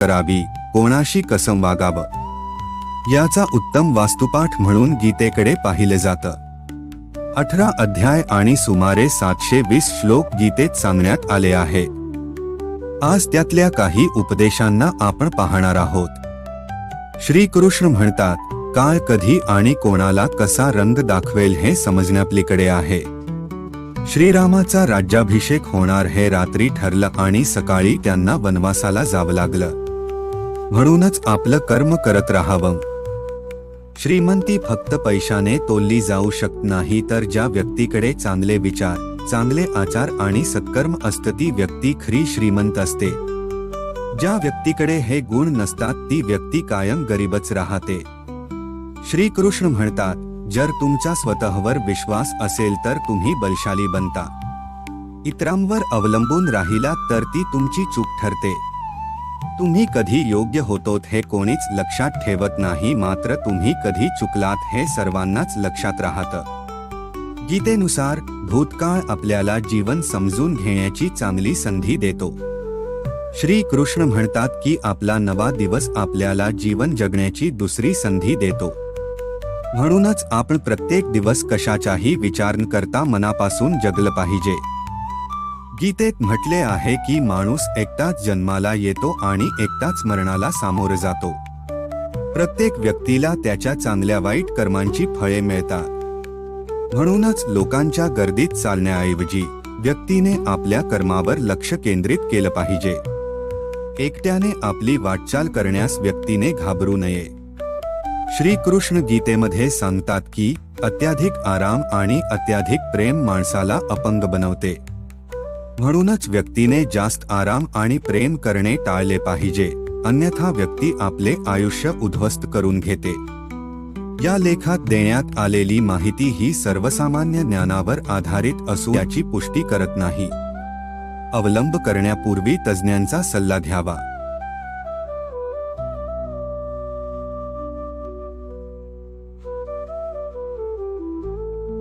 करावी कोणाशी कसं वागावं? याचा उत्तम वास्तुपाठ म्हणून गीतेकडे पाहिले जातं. अठरा अध्याय आणि सुमारे सातशे वीस श्लोक गीतेत सांगण्यात आले आहे. आज त्यातल्या काही उपदेशांना आपण पाहणार आहोत. श्रीकृष्ण म्हणतात काळ कधी आणि कोणाला कसा रंग दाखवेल हे समजण्यापलीकडे आहे. श्रीरामाचा राज्याभिषेक होणार हे रात्री ठरलं आणि सकाळी त्यांना वनवासाला जावं लागलं. म्हणूनच आपलं कर्म करत राहावं. श्रीमंती फक्त पैशाने तोलली जाऊ शकत नाही तर ज्या व्यक्तीकडे चांगले विचार चांगले आचार आणि सत्कर्म असतं ती व्यक्ती खरी श्रीमंत असते. ज्या व्यक्तीकडे हे गुण नसतात ती व्यक्ती कायम गरीबच राहते. श्रीकृष्ण म्हणतात जर तुमचा स्वतःवर विश्वास असेल तर तुम्ही बलशाली बनता. इतरांवर अवलंबून राहिला तर ती तुमची चूक ठरते. तुम्ही कधी योग्य होतोत हे कोणीच लक्षात ठेवत नाही मात्र तुम्ही कधी चुकलात हे सर्वांनाच लक्षात राहतं. गीतेनुसार भूतकाळ आपल्याला जीवन समजून घेण्याची चांगली संधी देतो. श्री कृष्ण म्हणतात की आपला नवा दिवस आपल्याला जीवन जगण्याची दुसरी संधी देतो. म्हणूनच आपण प्रत्येक दिवस कशाचाही विचार करता मनापासून जगलं पाहिजे. गीतेत म्हटले आहे की माणूस एकटाच जन्माला येतो आणि एकटाच मरणाला सामोरं जातो. प्रत्येक व्यक्तीला त्याच्या चांगल्या वाईट कर्मांची फळे मिळतात. म्हणूनच लोकांच्या गर्दीत चालण्याऐवजी व्यक्तीने आपल्या कर्मावर लक्ष केंद्रित केलं पाहिजे. एकट्याने आपली वाटचाल करण्यास व्यक्तीने घाबरू नये. श्रीकृष्ण गीतेमध्ये सांगतात की अत्याधिक आराम आणि अत्याधिक प्रेम माणसाला अपंग बनवते. म्हणूनच व्यक्तीने जास्त आराम आणि प्रेम करणे टाळले पाहिजे. अन्यथा व्यक्ती आपले आयुष्य उद्ध्वस्त करून घेते. या लेखात देण्यात आलेली माहिती ही सर्वसामान्य ज्ञानावर आधारित असू याची पुष्टी करत नाही. अवलंब करण्यापूर्वी तज्ज्ञांचा सल्ला घ्यावा.